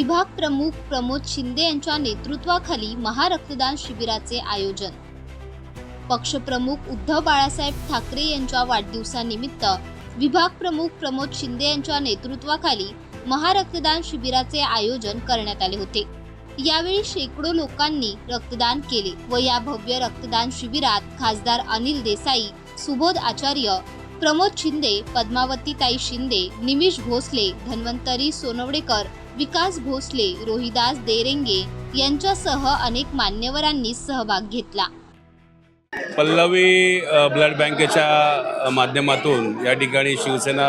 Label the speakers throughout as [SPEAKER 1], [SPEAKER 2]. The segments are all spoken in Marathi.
[SPEAKER 1] विभाग प्रमुख प्रमोद शिंदे यांच्या नेतृत्वाखाली महारक्तदान शिबिराचे आयोजन. पक्षप्रमुख उद्धव बाळासाहेब ठाकरे यांच्या वाढदिवसानिमित्त विभाग प्रमुख प्रमोद शिंदे यांच्या नेतृत्वाखाली महारक्तदान शिबिराचे आयोजन करण्यात आले होते. यावेळी शेकडो लोकांनी रक्तदान केले व या भव्य रक्तदान शिबिरात खासदार अनिल देसाई सुबोध आचार्य प्रमोद शिंदे पद्मावतीताई शिंदे निमिष भोसले धन्वंतरी सोनवडेकर विकास भोसले रोहिदास देरेंगे यांच्यासह अनेक मान्यवरांनी सहभाग घेतला.
[SPEAKER 2] पल्लवी ब्लड बँकेच्या माध्यमातून या ठिकाणी शिवसेना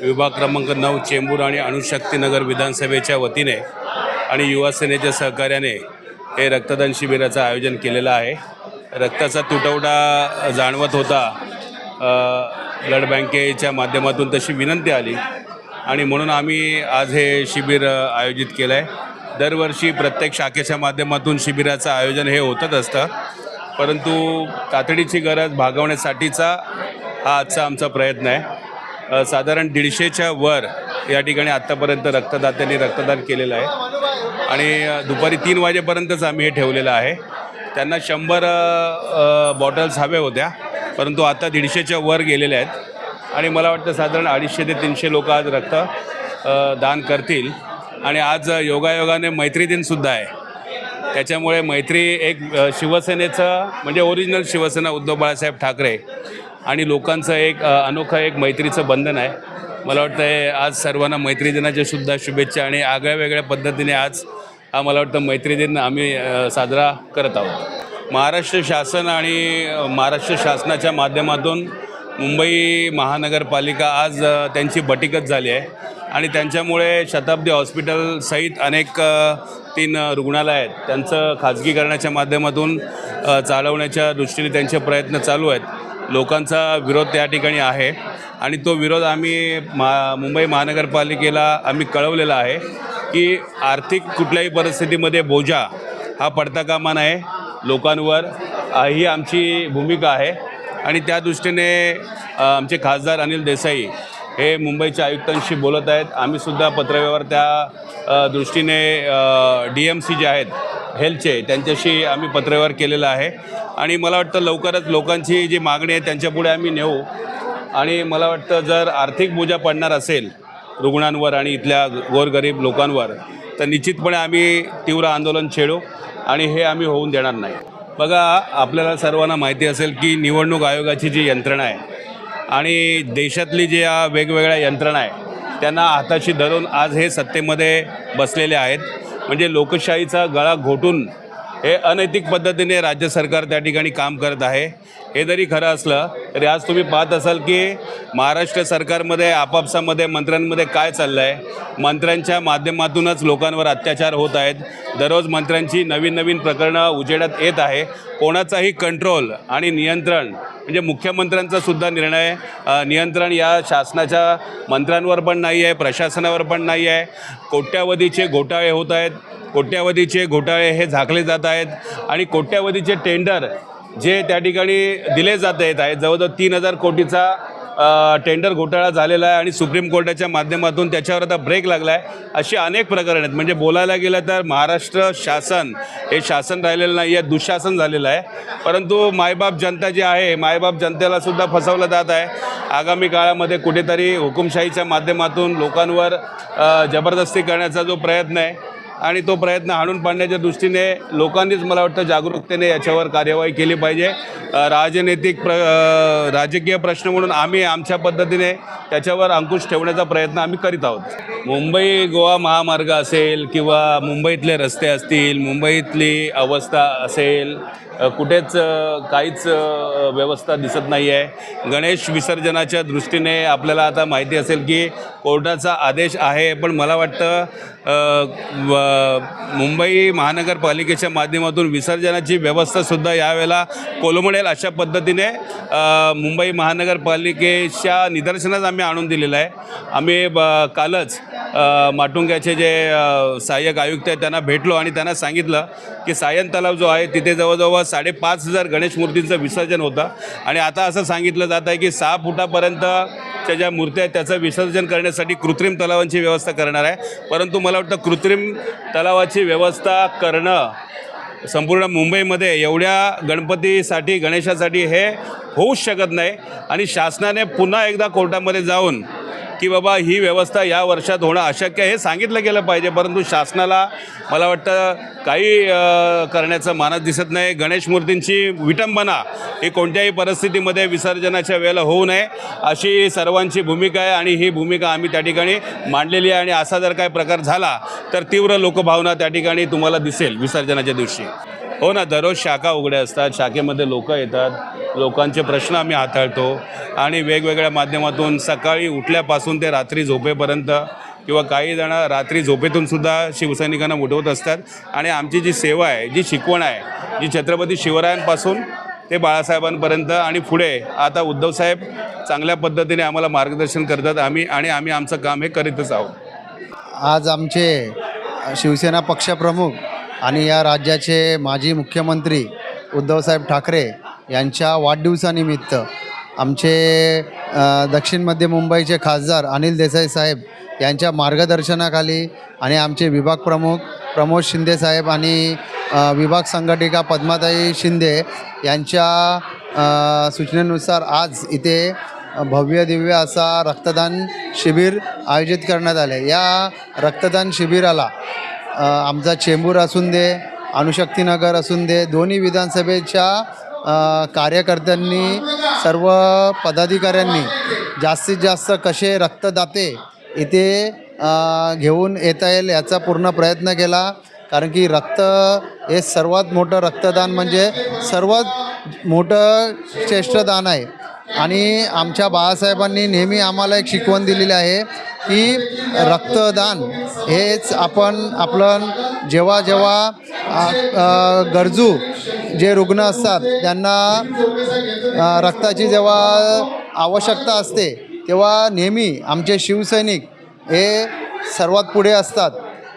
[SPEAKER 2] विभाग क्रमांक नऊ चेंबूर आणि अणुशक्तीनगर विधानसभेच्या वतीने आणि युवा सेनेच्या सहकार्याने हे रक्तदान शिबिराचं आयोजन केलेलं आहे. रक्ताचा तुटवडा जाणवत होता. ब्लड बँकेच्या माध्यमातून तशी विनंती आली. आणि म्हणून आम्ही आज हे शिबिर आयोजित केलं आहे दरवर्षी प्रत्येक शाखेच्या माध्यमातून शिबिराचं आयोजन हे होतच असतं. परंतु तातडीची गरज भागवण्यासाठीचा हा आजचा आमचा प्रयत्न आहे. साधारण दीडशेच्या वर या ठिकाणी आत्तापर्यंत रक्तदात्यांनी रक्तदान केलेलं आहे. आणि दुपारी तीन वाजेपर्यंतच आम्ही हे ठेवलेलं आहे. त्यांना शंभर बॉटल्स हव्या होत्या. परंतु आता दीडशेच्या वर गेलेल्या आहेत. आणि मला वाटतं साधारण अडीचशे ते तीनशे लोक आज रक्त दान करतील. आणि आज योगायोगाने मैत्री दिनसुद्धा आहे. त्याच्यामुळे मैत्री एक शिवसेनेचं म्हणजे ओरिजिनल शिवसेना उद्धव बाळासाहेब ठाकरे आणि लोकांचं एक अनोखं एक मैत्रीचं बंधन आहे. मला वाटतं हे आज सर्वांना मैत्री दिनाच्या सुद्धा शुभेच्छा आणि आगळ्या वेगळ्या पद्धतीने आज मला वाटतं मैत्री दिन आम्ही साजरा करत आहोत. महाराष्ट्र शासन आणि महाराष्ट्र शासनाच्या माध्यमातून मुंबई महानगरपालिका आज त्यांची बटिकच झाली आहे. आणि त्यांच्यामुळे शताब्दी हॉस्पिटल सहित अनेक तीन रुग्णालय आहेत. त्यांचं खाजगीकरणाच्या माध्यमातून चालवण्याच्या दृष्टीने त्यांचे प्रयत्न चालू आहेत. लोकांचा विरोध त्या ठिकाणी आहे. आणि तो विरोध आम्ही मा मुंबई महानगरपालिकेला आम्ही कळवलेला आहे की आर्थिक कुठल्याही परिस्थितीमध्ये बोजा हा पडता कामा नये. लोकांवर ही आमची भूमिका आहे. आणि त्या दृष्टीने आमचे खासदार अनिल देसाई हे मुंबईच्या आयुक्तांशी बोलत आहेत. आम्हीसुद्धा पत्रव्यवहार त्या दृष्टीने डी एम सी जे आहेत हेल्थचे त्यांच्याशी आम्ही पत्रव्यवहार केलेला आहे. आणि मला वाटतं लवकरच लोकांची जी मागणी आहे त्यांच्यापुढे आम्ही नेऊ. आणि मला वाटतं जर आर्थिक बोजा पडणार असेल रुग्णांवर आणि इथल्या गोरगरीब लोकांवर तर निश्चितपणे आम्ही तीव्र आंदोलन छेडू आणि हे आम्ही होऊन देणार नाही. बघा आपल्याला सर्वांना माहिती असेल की निवडणूक आयोगाची जी यंत्रणा आहे आणि देशातली जी या वेगवेगळ्या यंत्रणा आहे त्यांना हाताशी धरून आज हे सत्तेमध्ये बसलेले आहेत. म्हणजे लोकशाहीचा गळा घोटून हे अनैतिक पद्धतीने राज्य सरकार त्या ठिकाणी काम करत आहे. हे जरी खरं असलं तरी आज तुम्ही पाहत असाल की महाराष्ट्र सरकारमध्ये आपापसामध्ये मंत्र्यांमध्ये काय चाललं आहे मंत्र्यांच्या माध्यमातूनच लोकांवर अत्याचार होत आहेत. दररोज मंत्र्यांची नवीन नवीन प्रकरणं उजेडात येत आहे. कोणाचाही कंट्रोल आणि नियंत्रण म्हणजे मुख्यमंत्र्यांचा सुद्धा निर्णय नियंत्रण या शासनाच्या मंत्र्यांवर पण नाही आहे प्रशासनावर पण नाही आहे. कोट्यावधीचे घोटाळे होत आहेत. कोट्यावधीचे घोटाळे हे झाकले जात आहेत. आणि कोट्यावधीचे टेंडर जे त्या ठिकाणी दिले जात आहेत आहे जवळजवळ तीन हजार कोटीचा टेंडर घोटाळा झालेला आहे आणि सुप्रीम कोर्टाच्या माध्यमातून त्याच्यावर आता ब्रेक लागला आहे. अशी अनेक प्रकरणं आहेत. म्हणजे बोलायला गेलं तर महाराष्ट्र शासन हे शासन राहिलेलं नाही आहे दुःशासन झालेलं आहे. परंतु मायबाप जनता जी आहे मायबाप जनतेला सुद्धा फसवलं जात आहे. आगामी काळामध्ये कुठेतरी हुकुमशाहीच्या माध्यमातून लोकांवर जबरदस्ती करण्याचा जो प्रयत्न आहे आणि तो प्रयत्न हाणून पाडण्याच्या दृष्टीने लोकांनीच मला वाटतं जागरूकतेने याच्यावर कार्यवाही केली पाहिजे. राजनैतिक प्र राजकीय प्रश्न म्हणून आम्ही आमच्या पद्धतीने त्याच्यावर अंकुश ठेवण्याचा प्रयत्न आम्ही करीत आहोत. मुंबई गोवा महामार्ग असेल किंवा मुंबईतले रस्ते असतील मुंबईतली अवस्था असेल कुठेच काहीच व्यवस्था दिसत नाही आहे गणेश विसर्जनाच्या दृष्टीने आपल्याला आता माहिती असेल की कोर्टाचा आदेश आहे पण मला वाटतं मुंबई महानगरपालिकेच्या माध्यमातून विसर्जनाची व्यवस्थासुद्धा यावेळेला कोलमडेल अशा पद्धतीने मुंबई महानगरपालिकेच्या निदर्शनास आम्ही आणून दिलेलं आहे. आम्ही ब कालच माटुंग्याचे जे सहाय्यक आयुक्त आहेत त्यांना भेटलो आणि त्यांना सांगितलं की सायन तलाव जो आहे तिथे जवळजवळ साडेपाच हजार गणेश मूर्तींचं विसर्जन होतं. आणि आता असं सांगितलं जात आहे की सहा फुटापर्यंतच्या ज्या मूर्त्या आहेत त्याचं विसर्जन करण्यासाठी कृत्रिम तलावांची व्यवस्था करणार आहे. परंतु मला वाटतं कृत्रिम तलावाची व्यवस्था करणं संपूर्ण मुंबईमध्ये एवढ्या गणपतीसाठी गणेशासाठी हे होऊच शकत नाही. आणि शासनाने पुन्हा एकदा कोर्टामध्ये जाऊन की बाबा ही व्यवस्था या वर्षात होणं अशक्य हे सांगितलं गेलं पाहिजे. परंतु शासनाला मला वाटतं काही करण्याचं मानस दिसत नाही. गणेश मूर्तींची विटंबना ही कोणत्याही परिस्थितीमध्ये विसर्जनाच्या वेळेला होऊ नये अशी सर्वांची भूमिका आहे आणि ही भूमिका आम्ही त्या ठिकाणी मांडलेली आहे. आणि असा जर काही प्रकार झाला तर तीव्र लोकभावना त्या ठिकाणी तुम्हाला दिसेल विसर्जनाच्या दिवशी. हो ना दररोज शाखा उघड्या असतात. शाखेमध्ये लोक येतात. लोकांचे प्रश्न आम्ही हाताळतो आणि वेगवेगळ्या माध्यमातून सकाळी उठल्यापासून ते रात्री झोपेपर्यंत किंवा काही जण रात्री झोपेतून सुद्धा शिवसैनिकांना उठवत असतात. आणि आमची जी सेवा आहे जी शिकवण आहे जी छत्रपती शिवरायांपासून ते बाळासाहेबांपर्यंत आणि पुढे आता उद्धवसाहेब चांगल्या पद्धतीने आम्हाला मार्गदर्शन करतात आम्ही आणि आम्ही आमचं काम हे करीतच आहोत.
[SPEAKER 3] आज आमचे शिवसेना पक्षप्रमुख आणि या राज्याचे माजी मुख्यमंत्री उद्धवसाहेब ठाकरे यांच्या वाढदिवसानिमित्त आमचे दक्षिण मध्य मुंबईचे खासदार अनिल देसाई साहेब यांच्या मार्गदर्शनाखाली आणि आमचे विभाग प्रमुख प्रमोद शिंदे साहेब आणि विभाग संघटिका पद्माताई शिंदे यांच्या सूचनेनुसार आज इथे भव्य दिव्य असा रक्तदान शिबिर आयोजित करण्यात आले. या रक्तदान शिबिराला आमचा चेंबूर असून दे अणुशक्तीनगर असून दे दोन्ही विधानसभेच्या कार्यकर्त्यांनी सर्व पदाधिकाऱ्यांनी जास्तीत जास्त कसे रक्तदाते इथे घेऊन येता येईल याचा पूर्ण प्रयत्न केला. कारण की रक्त हे सर्वात मोठं रक्तदान म्हणजे सर्वात मोठं श्रेष्ठदान आहे. आणि आमच्या बाळासाहेबांनी नेहमी आम्हाला एक शिकवण दिलेली आहे की रक्तदान हेच आपण आपलं जेव्हा जेव्हा गरजू जे रुग्ण असतात त्यांना रक्ताची जेव्हा आवश्यकता असते तेव्हा नेहमी आमचे शिवसैनिक हे सर्वात पुढे असतात.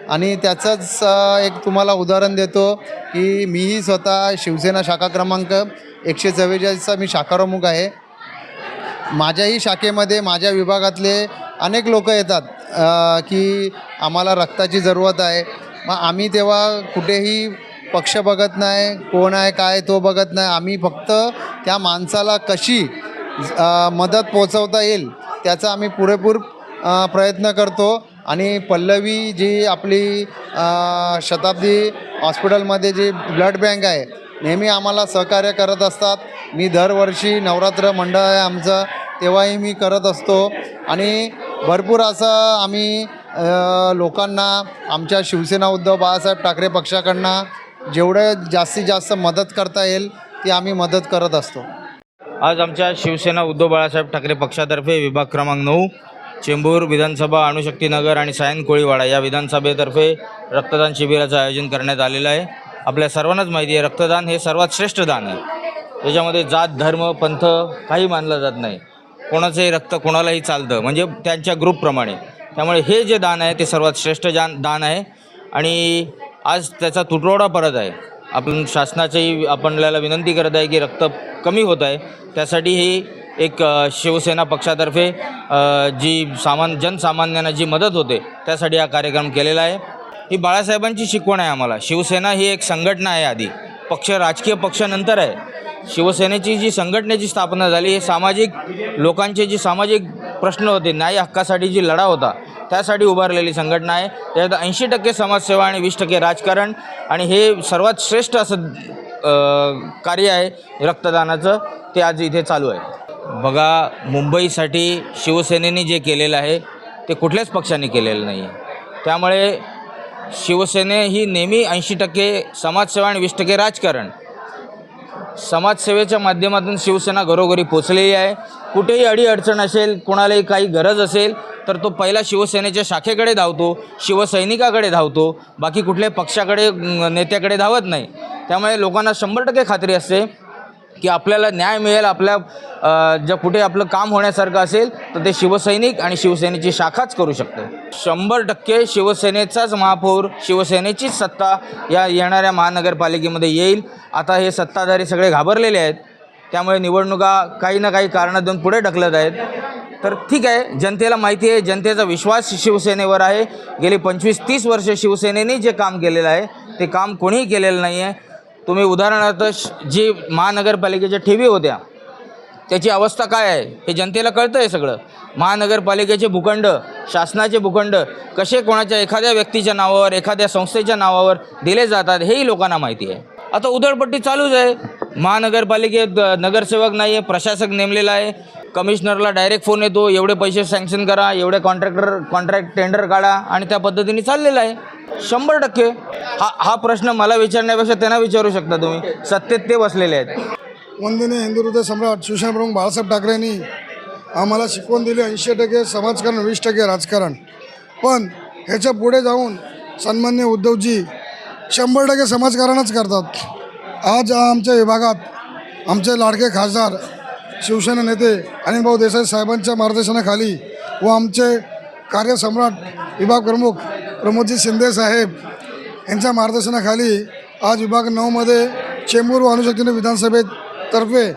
[SPEAKER 3] आणि त्याचंच एक तुम्हाला उदाहरण देतो की मीही स्वतः शिवसेना शाखा क्रमांक एकशे चव्वेचाळीसचा मी शाखाप्रमुख आहे. माझ्याही शाखेमध्ये माझ्या विभागातले अनेक लोक येतात की आम्हाला रक्ताची जरूरत आहे. मग आम्ही तेव्हा कुठेही पक्ष बघत नाही कोण आहे काय तो बघत नाही. आम्ही फक्त त्या माणसाला कशी मदत पोचवता येईल त्याचा आम्ही पुरेपूर प्रयत्न करतो. आणि पल्लवी जी आपली शताब्दी हॉस्पिटलमध्ये जी ब्लड बँक आहे नेहमी आम्हाला सहकार्य करत असतात. मी दरवर्षी नवरात्र मंडळ आहे आमचं तेव्हाही मी करत असतो. आणि भरपूर असं आम्ही लोकांना आमच्या शिवसेना उद्धव बाळासाहेब ठाकरे पक्षाकडनं जेवढं जास्तीत जास्त मदत करता येईल ती आम्ही मदत करत असतो.
[SPEAKER 4] आज आमच्या शिवसेना उद्धव बाळासाहेब ठाकरे पक्षातर्फे विभाग क्रमांक नऊ चेंबूर विधानसभा अणुशक्तीनगर आणि सायन कोळीवाडा या विधानसभेतर्फे रक्तदान शिबिराचं आयोजन करण्यात आलेलं आहे. आपल्या सर्वांनाच माहिती आहे रक्तदान हे सर्वात श्रेष्ठ दान आहे. त्याच्यामध्ये जात धर्म पंथ काही मानलं जात नाही. कोणाचंही रक्त कोणालाही चालतं. म्हणजे त्यांच्या ग्रुपप्रमाणे त्यामुळे हे जे दान आहे ते सर्वात श्रेष्ठ जान दान आहे. आणि आज त्याचा तुटवडा परत आहे. आपण शासनाचीही आपल्याला विनंती करत आहे की रक्त कमी होत आहे. त्यासाठी ही एक शिवसेना पक्षातर्फे जी सामान जनसामान्यांना जी मदत होते त्यासाठी हा कार्यक्रम केलेला आहे. ही बाळासाहेबांची शिकवण आहे आम्हाला. शिवसेना ही एक संघटना आहे आधी. पक्ष राजकीय पक्षानंतर आहे. शिवसेनेची जी संघटनेची स्थापना झाली हे सामाजिक लोकांचे जे सामाजिक प्रश्न होते न्याय हक्कासाठी जी लढा होता त्यासाठी उभारलेली संघटना आहे. त्यात ऐंशी टक्के समाजसेवा आणि वीस टक्के राजकारण आणि हे सर्वात श्रेष्ठ असं कार्य आहे रक्तदानाचं. ते आज इथे चालू आहे. बघा मुंबईसाठी शिवसेनेने जे केलेलं आहे ते कुठल्याच पक्षाने केलेलं नाही आहे त्यामुळे शिवसेने ही नेहमी ऐंशी टक्के समाजसेवा आणि वीस टक्के राजकारण. समाजसेवेच्या माध्यमातून शिवसेना घरोघरी पोचलेली आहे. कुठेही अडीअडचण असेल कोणालाही काही गरज असेल तर तो पहिला शिवसेनेच्या शाखेकडे धावतो शिवसैनिकाकडे धावतो. बाकी कुठल्याही पक्षाकडे नेत्याकडे धावत नाही. त्यामुळे लोकांना शंभर टक्के खात्री असते की आपल्याला न्याय मिळेल आपल्या ज्या कुठे आपलं काम होण्यासारखं असेल तर ते शिवसैनिक आणि शिवसेनेची शाखाच करू शकते. शंभर टक्के शिवसेनेचाच महापौर शिवसेनेचीच सत्ता या येणाऱ्या महानगरपालिकेमध्ये येईल. आता हे सत्ताधारी सगळे घाबरलेले आहेत. त्यामुळे निवडणुका काही ना काही कारणं देऊन पुढे ढकलत आहेत. तर ठीक आहे जनतेला माहिती आहे जनतेचा विश्वास शिवसेनेवर आहे. गेली पंचवीस तीस वर्ष शिवसेनेने जे काम केलेलं आहे ते काम कोणीही केलेलं नाही आहे तुम्ही उदाहरणार्थ जी महानगरपालिकेच्या ठेवी होत्या त्याची अवस्था काय आहे हे जनतेला कळतं आहे सगळं. महानगरपालिकेचे भूखंड शासनाचे भूखंड कसे कोणाच्या एखाद्या व्यक्तीच्या नावावर एखाद्या संस्थेच्या नावावर दिले जातात हेही लोकांना माहिती आहे. आता उधळपट्टी चालूच आहे. महानगरपालिकेत नगरसेवक नाही आहे प्रशासक नेमलेला आहे. कमिशनरला डायरेक्ट फोन येतो एवढे पैसे सँक्शन करा एवढे कॉन्ट्रॅक्टर कॉन्ट्रॅक्ट टेंडर काढा आणि त्या पद्धतीने चाललेलं आहे. शंभर टक्के. हा हा प्रश्न मला विचारण्यापेक्षा त्यांना विचारू शकता तुम्ही. सत्तेत ते बसलेले आहेत.
[SPEAKER 5] वंदनीय हिंदू हृदय सम्राट शिवसेनाप्रमुख बाळासाहेब ठाकरेंनी आम्हाला शिकवून दिली ऐंशी टक्के समाजकारण वीस टक्के राजकारण. पण ह्याच्या पुढे जाऊन सन्मान्य उद्धवजी शंभर टक्के समाजकारणच करतात. आज आमच्या विभागात आमचे लाडके खासदार शिवसेना नेते अनिलभाऊ देसाई साहेबांच्या मार्गदर्शनाखाली व आमचे कार्यसम्राट विभाग प्रमुख प्रमोदजी शिंदे साहेब यांच्या मार्गदर्शनाखाली आज विभाग नऊमध्ये चेंबूर व अनुशक्तीने विधानसभेतर्फे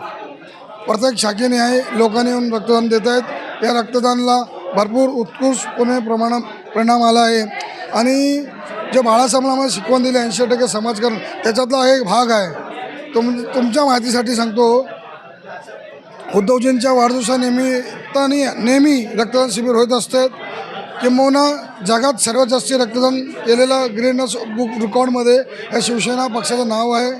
[SPEAKER 5] प्रत्येक शाखेने आहे लोकांनी येऊन रक्तदान देत आहेत. या रक्तदानाला भरपूर उत्कृष्टपणे प्रमाणात परिणाम आला आहे. आणि जे बाळासाहेबांना आम्हाला शिकवण दिली ऐंशी टक्के समाजकारण त्याच्यातला हा एक भाग आहे. तुम तुमच्या माहितीसाठी सांगतो उद्धवजींच्या वाढदिवसानिमित्ताने नेहमी रक्तदान शिबिर होत असते. किंबहुना जगात सर्वात जास्त रक्तदान केलेलं ग्रीनस बुक रेकॉर्डमध्ये या शिवसेना पक्षाचं नाव आहे.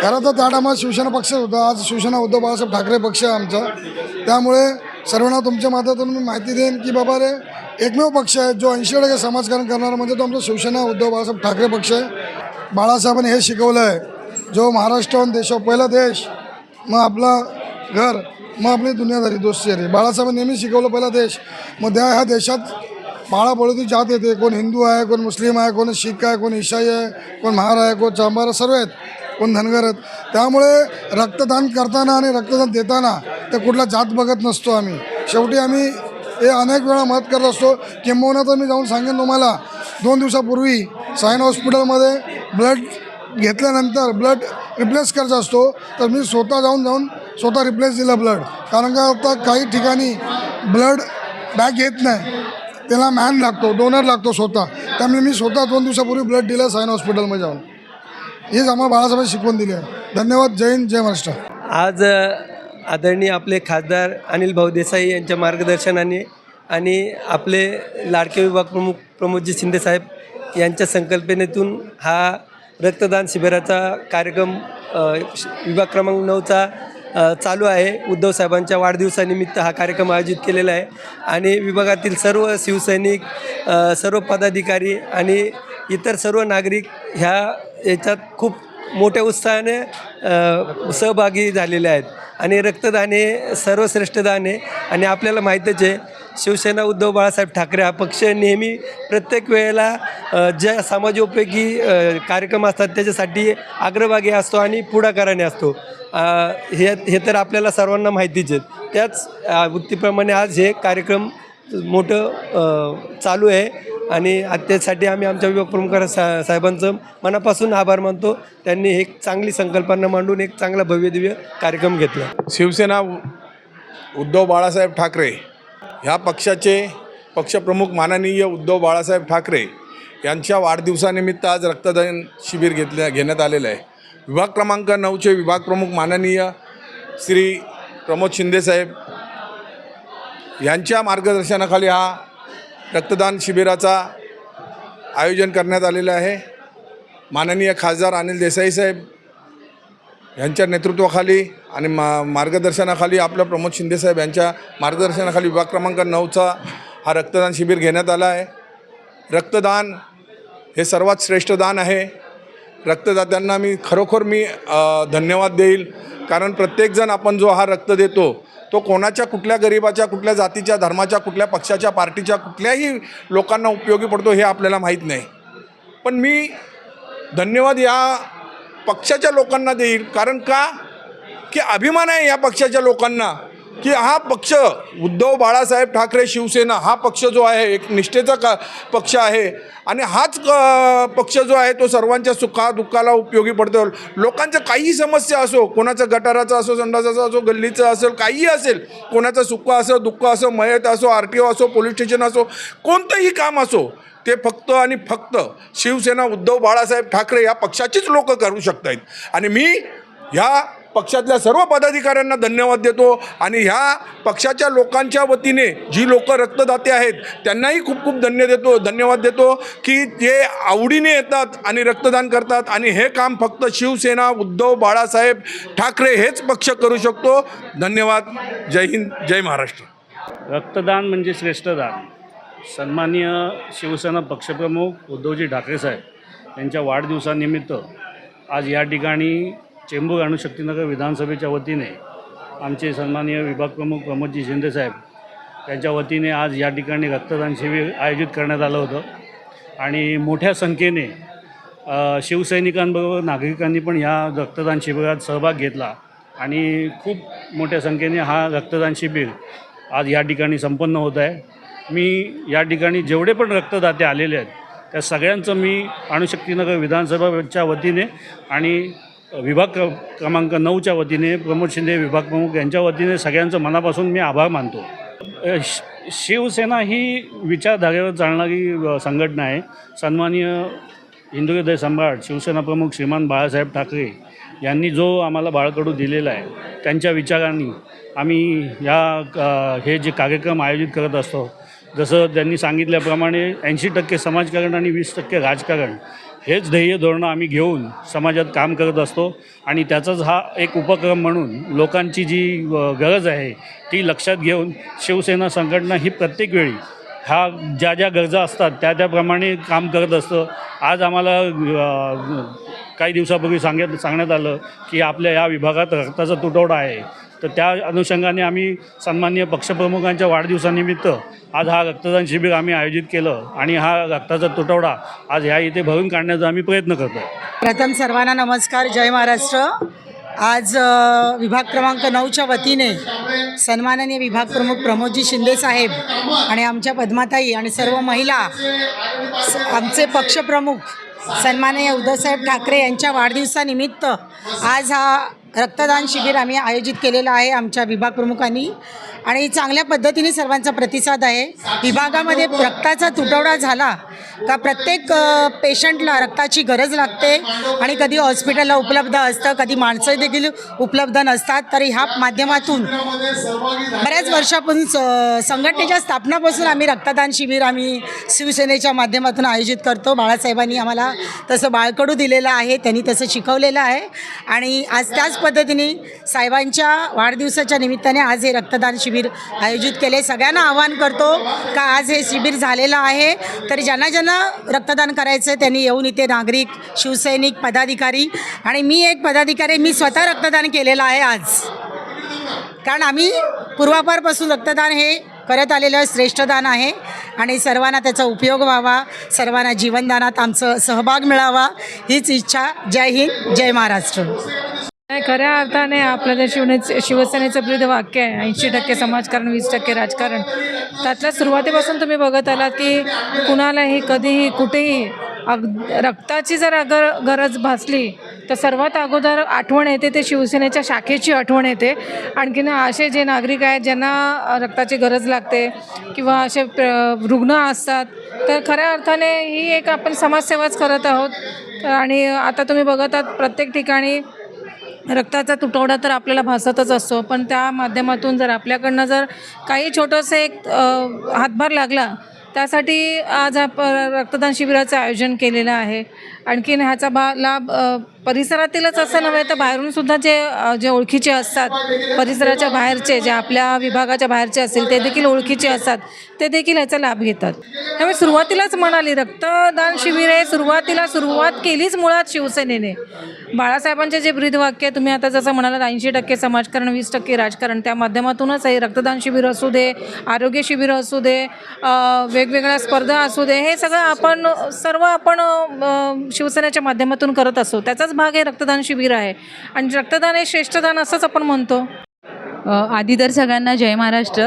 [SPEAKER 5] खरं तर त्या टायमात शिवसेना पक्षच होता आज शिवसेना उद्धव बाळासाहेब ठाकरे पक्ष आहे आमचा. त्यामुळे सर्वांना तुमच्या माध्यमातून मी माहिती देईन की बाबा रे एकमेव पक्ष आहे जो ऐंशी टक्के समाजकारण करणारा म्हणजे तो आमचा शिवसेना उद्धव बाळासाहेब ठाकरे पक्ष आहे. बाळासाहेबांनी हे शिकवलं आहे जो महाराष्ट्र देश पहिला देश मग आपला घर मग आपली दुनियादारी दोस्ती बाळासाहेबांनी नेहमी शिकवलं पहिला देश. मग त्या ह्या देशात बाळाबळोदी जात येते. कोण हिंदू आहे कोण मुस्लिम आहे कोण शीख आहे कोण ईसाई आहे कोण महार आहे कोण चांबार सर्व आहेत कोण धनगर आहेत. त्यामुळे रक्तदान करताना आणि रक्तदान देताना तर कुठला जात बघत नसतो आम्ही. शेवटी आम्ही हे अनेक वेळा मदत करत असतो. किंबहुना तर मी जाऊन सांगेन तुम्हाला. दोन दिवसापूर्वी सायन हॉस्पिटलमध्ये ब्लड घेतल्यानंतर ब्लड रिप्लेस करायचा असतो. तर मी स्वतः जाऊन जाऊन स्वतः रिप्लेस दिलं ब्लड कारण का आता काही ठिकाणी ब्लड बॅग येत नाही. त्याला मॅन लागतो डोनर लागतो स्वतः. त्यामुळे मी स्वतः दोन दिवसापूर्वी ब्लड दिलं सायन हॉस्पिटलमध्ये जाऊन. हेच आम्हाला बाळासाहेब शिकवून दिली आहे. धन्यवाद. जय हिंद जय महाराष्ट्र.
[SPEAKER 6] आज आदरणीय आपले खासदार अनिल भाऊ देसाई यांच्या मार्गदर्शनाने आणि आपले लाडके विभाग प्रमुख प्रमोदजी शिंदेसाहेब यांच्या संकल्पनेतून हा रक्तदान शिबिराचा कार्यक्रम विभाग क्रमांक नऊचा चालू आहे. उद्धव साहेबांच्या वाढदिवसानिमित्त हा कार्यक्रम आयोजित केलेला आहे. आणि विभागातील सर्व शिवसैनिक सर्व पदाधिकारी आणि इतर सर्व नागरिक ह्या याच्यात खूप मोठ्या उत्साहाने सहभागी झालेले आहेत. आणि रक्तदान हे सर्वश्रेष्ठ दान. आहे आणि आपल्याला माहीतच आहे शिवसेना उद्धव बाळासाहेब ठाकरे हा पक्ष नेहमी प्रत्येक वेळेला ज्या समाजोपयोगी कार्यक्रम असतात त्याच्यासाठी अग्रभागी असतो आणि पुढाकाराने असतो. हे हे तर आपल्याला सर्वांना माहितीच आहेत त्याच वृत्तीप्रमाणे आज हे कार्यक्रम मोठं चालू आहे. आणि त्यासाठी आम्ही आमच्या विभाग प्रमुख सा साहेबांचं मनापासून आभार मानतो. त्यांनी एक चांगली संकल्पना मांडून एक चांगला भव्यदिव्य कार्यक्रम घेतला.
[SPEAKER 7] शिवसेना उद्धव बाळासाहेब ठाकरे ह्या पक्षाचे पक्षप्रमुख माननीय उद्धव बाळासाहेब ठाकरे यांच्या वाढदिवसानिमित्त आज रक्तदान शिबिर घेतल्या घेण्यात आलेलं आहे. विभाग क्रमांक नऊचे विभाग प्रमुख माननीय श्री प्रमोद शिंदेसाहेब यांच्या मार्गदर्शनाखाली हा रक्तदान शिबिराचा आयोजन करण्यात आलेलं आहे. माननीय खासदार अनिल देसाई साहेब यांच्या नेतृत्वाखाली आणि मा मार्गदर्शनाखाली आपल्या प्रमोद शिंदेसाहेब यांच्या मार्गदर्शनाखाली विभाग क्रमांक नऊचा हा रक्तदान शिबिर घेण्यात आला आहे. रक्तदान हे सर्वात श्रेष्ठ दान आहे. रक्तदात्यांना मी खरोखर मी धन्यवाद देईल. कारण प्रत्येकजण आपण जो हा रक्त देतो तो कोणाच्या कुठल्या गरिबाच्या कुठल्या जातीच्या धर्माच्या कुठल्या पक्षाच्या पार्टीच्या कुठल्याही लोकांना उपयोगी पडतो हे आपल्याला माहीत नाही. पण मी धन्यवाद या पक्षाच्या लोकांना देईल. कारण का? की अभिमान आहे या पक्षाच्या लोकांना. की हा पक्ष उद्धव बाळासाहेब ठाकरे शिवसेना हा पक्ष जो आहे एक निष्ठेचा का पक्ष आहे आणि हाच क- पक्ष जो आहे तो सर्वांच्या सुखा दुःखाला उपयोगी पडतो. लोकांच्या काही समस्या असो कोणाचा गटाराचा असो संडासाचा असो गल्लीचं असेल काहीही असेल कोणाचं सुख असो दुःख असो मयत असो आर टी ओ असो पोलीस स्टेशन असो कोणतंही काम असो ते फक्त आणि फक्त शिवसेना उद्धव बाळासाहेब ठाकरे या पक्षाचीच लोक करू शकत आहेत आणि मी ह्या पक्षातल्या सर्व पदाधिकाऱ्यांना धन्यवाद देतो. आणि ह्या पक्षाच्या लोकांच्या वतीने जी लोक रक्तदाते आहेत त्यांनाही खूप खूप धन्य देतो धन्यवाद देतो की ते आवडीने येतात आणि रक्तदान करतात. आणि हे काम फक्त शिवसेना उद्धव बाळासाहेब ठाकरे हेच पक्ष करू शकतो. धन्यवाद. जय हिंद जय महाराष्ट्र.
[SPEAKER 8] रक्तदान म्हणजे श्रेष्ठदान सन्माननीय शिवसेना पक्षप्रमुख उद्धवजी ठाकरे साहेब यांच्या वाढदिवसानिमित्त आज या ठिकाणी चेंबूर अणुशक्तीनगर विधानसभेच्या वतीने आमचे सन्माननीय विभाग प्रमुख प्रमोदजी शिंदेसाहेब त्यांच्या यांच्या वतीने आज या ठिकाणी रक्तदान शिबिर आयोजित करण्यात आलं होतं. आणि मोठ्या संख्येने शिवसैनिकांबरोबर नागरिकांनी पण ह्या रक्तदान शिबिरात सहभाग घेतला. आणि खूप मोठ्या संख्येने हा रक्तदान शिबिर आज या ठिकाणी संपन्न होत आहे. मी या ठिकाणी जेवढे पण रक्तदाते आलेले आहेत त्या सगळ्यांचं मी अणुशक्तीनगर विधानसभाच्या वतीने आणि विभाग क्र क्रमांक नऊच्या वतीने प्रमोद शिंदे विभाग प्रमुख यांच्या वतीने सगळ्यांचं मनापासून मी आभार मानतो. शिवसेना ही विचारधारेवर चालणारी संघटना आहे. सन्माननीय हिंदुहृदय सम्राट शिवसेना प्रमुख श्रीमान बाळासाहेब ठाकरे यांनी जो आम्हाला बाळकडू दिलेला आहे त्यांच्या विचारांनी आम्ही या हे जे कार्यक्रम आयोजित करत असतो जसं त्यांनी सांगितल्याप्रमाणे ऐंशी टक्के समाजकारण आणि वीस टक्के राजकारण हेच ध्येय धोरणं आम्ही घेऊन समाजात काम करत असतो आणि त्याचाच हा एक उपक्रम म्हणून लोकांची जी गरज आहे ती लक्षात घेऊन शिवसेना संघटना ही प्रत्येक वेळी ह्या ज्या ज्या गरजा असतात त्या त्याप्रमाणे काम करत असतं. आज आम्हाला काही दिवसापूर्वी सांगत सांगण्यात आलं की आपल्या या विभागात रक्ताचा तुटवडा आहे. तर त्या अनुषंगाने आम्ही सन्माननीय पक्षप्रमुखांच्या वाढदिवसानिमित्त आज हा रक्तदान शिबिर आम्ही आयोजित केलं आणि हा रक्ताचा तुटवडा आज ह्या इथे भरून काढण्याचा आम्ही प्रयत्न करतो
[SPEAKER 9] प्रथम सर्वांना नमस्कार जय महाराष्ट्र. आज विभाग क्रमांक नऊच्या वतीने सन्माननीय विभाग प्रमुख प्रमोदजी शिंदे साहेब आणि आमच्या पद्माताई आणि सर्व महिला आमचे पक्षप्रमुख सन्माननीय उद्धवसाहेब ठाकरे यांच्या वाढदिवसानिमित्त आज हा रक्तदान शिबिर आम्ही आयोजित केलेलं आहे आमच्या विभाग प्रमुखांनी. आणि चांगल्या पद्धतीने सर्वांचा प्रतिसाद आहे. विभागामध्ये रक्ताचा तुटवडा झाला का प्रत्येक पेशंटला रक्ताची गरज लागते. आणि कधी हॉस्पिटलला उपलब्ध असतं कधी माणसं देखील उपलब्ध नसतात तर ह्या माध्यमातून बऱ्याच वर्षापासून स- संघटनेच्या स्थापनापासून आम्ही रक्तदान शिबिर आम्ही शिवसेनेच्या माध्यमातून आयोजित करतो. बाळासाहेबांनी आम्हाला तसं बाळकडू दिलेलं आहे त्यांनी तसं शिकवलेलं आहे. आणि आज त्याच पद्धतीने साहेबांच्या वाढदिवसाच्या निमित्ताने आज हे रक्तदान शिबिर आयोजित केले. सगळ्यांना आवाहन करतो का आज हे शिबिर झालेलं आहे. तर ज्यांना ज्यांना रक्तदान करायचं आहे त्यांनी येऊन इथे नागरिक शिवसैनिक पदाधिकारी आणि मी एक पदाधिकारी मी स्वतः रक्तदान केलेलं आहे आज. कारण आम्ही पूर्वापारपासून रक्तदान हे करत आलेलं श्रेष्ठदान आहे आणि सर्वांना त्याचा उपयोग व्हावा सर्वांना जीवनदानात आमचं सहभाग मिळावा हीच इच्छा. जय हिंद जय महाराष्ट्र.
[SPEAKER 10] खऱ्या अर्थाने आपलं जे शिवने शिवसेनेचं विरुद्ध वाक्य आहे ऐंशी टक्के समाजकारण वीस टक्के राजकारण त्यातल्या सुरुवातीपासून तुम्ही बघत आलात की कुणालाही कधीही कुठेही अग रक्ताची जर अगर गरज भासली तर सर्वात अगोदर आठवण येते ते शिवसेनेच्या शाखेची आठवण येते. आणखीन असे जे नागरिक आहेत ज्यांना रक्ताची गरज लागते किंवा असे प्र- रुग्ण असतात तर खऱ्या अर्थाने ही एक आपण समाजसेवाच करत आहोत. आणि आता तुम्ही बघत आहात प्रत्येक ठिकाणी रक्ताचा तुटवडा तर आपल्याला भासतच असतो पण त्या माध्यमातून जर आपल्याकडनं जर काही छोटंसं एक हातभार लागला त्यासाठी आज आप रक्तदान शिबिराचं आयोजन केलेलं आहे. आणखीन ह्याचा भा लाभ परिसरातीलच असं नव्हे तर बाहेरून सुद्धा जे जे ओळखीचे असतात परिसराच्या बाहेरचे जे आपल्या विभागाच्या बाहेरचे असतील ते देखील ओळखीचे असतात ते देखील याचा लाभ घेतात. त्यामुळे सुरुवातीलाच म्हणाली रक्तदान शिबिरे हे सुरुवातीला सुरुवात केलीच मुळात शिवसेनेने. बाळासाहेबांचे जे ब्रीदवाक्य तुम्ही आता जसं म्हणालात ऐंशी टक्के समाजकारण वीस टक्के राजकारण त्या माध्यमातूनच हे रक्तदान शिबिर असू दे आरोग्य शिबिर असू दे वेगवेगळ्या स्पर्धा असू दे हे सगळं आपण सर्व आपण शिवसेनेच्या माध्यमातून करत असतो. त्याचाच भाग हे रक्तदान शिबिर आहे. आणि रक्तदान हे श्रेष्ठदान असंच आपण म्हणतो.
[SPEAKER 11] आधी तर सगळ्यांना जय महाराष्ट्र.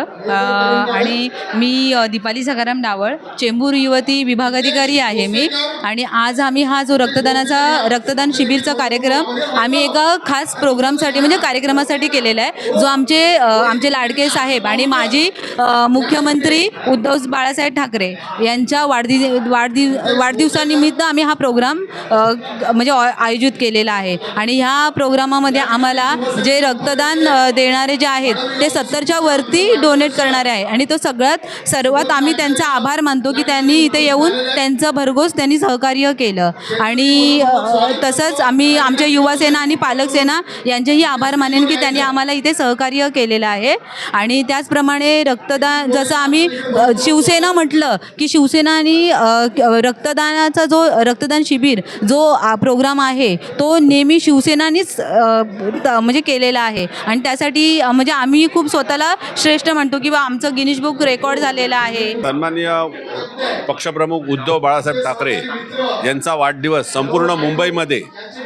[SPEAKER 11] आणि मी दीपाली सखाराम डावळ चेंबूर युवती विभागाधिकारी आहे मी. आणि आज आम्ही हा जो रक्तदानाचा रक्तदान शिबिरचा कार्यक्रम आम्ही एका खास प्रोग्रामसाठी म्हणजे कार्यक्रमासाठी केलेला आहे. जो आमचे आमचे लाडके साहेब आणि माजी मुख्यमंत्री उद्धव बाळासाहेब ठाकरे यांच्या वाढदि वाढदि वाढदिवसानिमित्त आम्ही हा प्रोग्राम म्हणजे ऑ- आयोजित केलेला आहे. आणि ह्या प्रोग्रामामध्ये आम्हाला जे रक्तदान देणारे जे आहेत. ते सत्तरच्या वरती डोनेट करणारे आहे आणि तो सगळ्यात सर्वात आम्ही त्यांचा आभार मानतो की त्यांनी इथे येऊन त्यांचं भरघोस त्यांनी सहकार्य केलं. आणि तसंच आम्ही आमच्या युवासेना आणि पालकसेना यांचेही आभार मानेन की त्यांनी आम्हाला इथे सहकार्य केलेलं आहे. आणि त्याचप्रमाणे रक्तदान जसं आम्ही शिवसेना म्हटलं की शिवसेना आणि रक्तदानाचा जो रक्तदान शिबिर जो प्रोग्राम आहे तो नेहमी शिवसेनानीच म्हणजे केलेला आहे. आणि त्यासाठी म्हणजे आम्ही खूप स्वतःला श्रेष्ठ म्हणतो किंवा आमचं गिनीश बुक रेकॉर्ड झालेलं आहे.
[SPEAKER 12] सन्माननीय पक्षप्रमुख उद्धव बाळासाहेब ठाकरे यांचा वाढदिवस संपूर्ण मुंबईमध्ये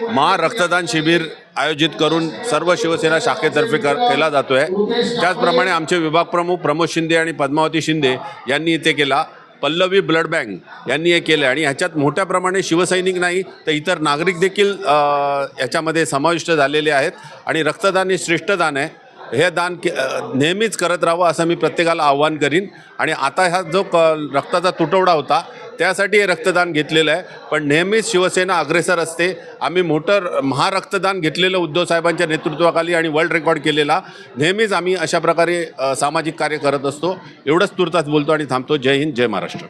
[SPEAKER 12] महा रक्तदान शिबिर आयोजित करून सर्व शिवसेना शाखेतर्फे कर केला जातो आहे त्याचप्रमाणे आमचे विभाग प्रमुख प्रमोद शिंदे आणि पद्मावती शिंदे यांनी इथे केला. पल्लवी ब्लड बँक यांनी हे केलं. आणि ह्याच्यात मोठ्या प्रमाणे शिवसैनिक नाही तर इतर नागरिक देखील ह्याच्यामध्ये याच्यामध्ये समाविष्ट झालेले आहेत. आणि रक्तदान हे श्रेष्ठ दान आहे. हे दान के नेहमीच करत राहावं असं मी प्रत्येकाला आव्हान करीन. आणि आता हा जो क रक्ताचा तुटवडा होता त्यासाठी हे रक्तदान घेतलेलं आहे. पण नेहमीच शिवसेना अग्रेसर असते. आम्ही मोटर महारक्तदान घेतलेलं उद्धव साहेबांच्या नेतृत्वाखाली आणि वर्ल्ड रेकॉर्ड केलेला. नेहमीच आम्ही अशा प्रकारे सामाजिक कार्य करत असतो. एवढंच तुर्तास बोलतो आणि थांबतो. जय हिंद जय महाराष्ट्र.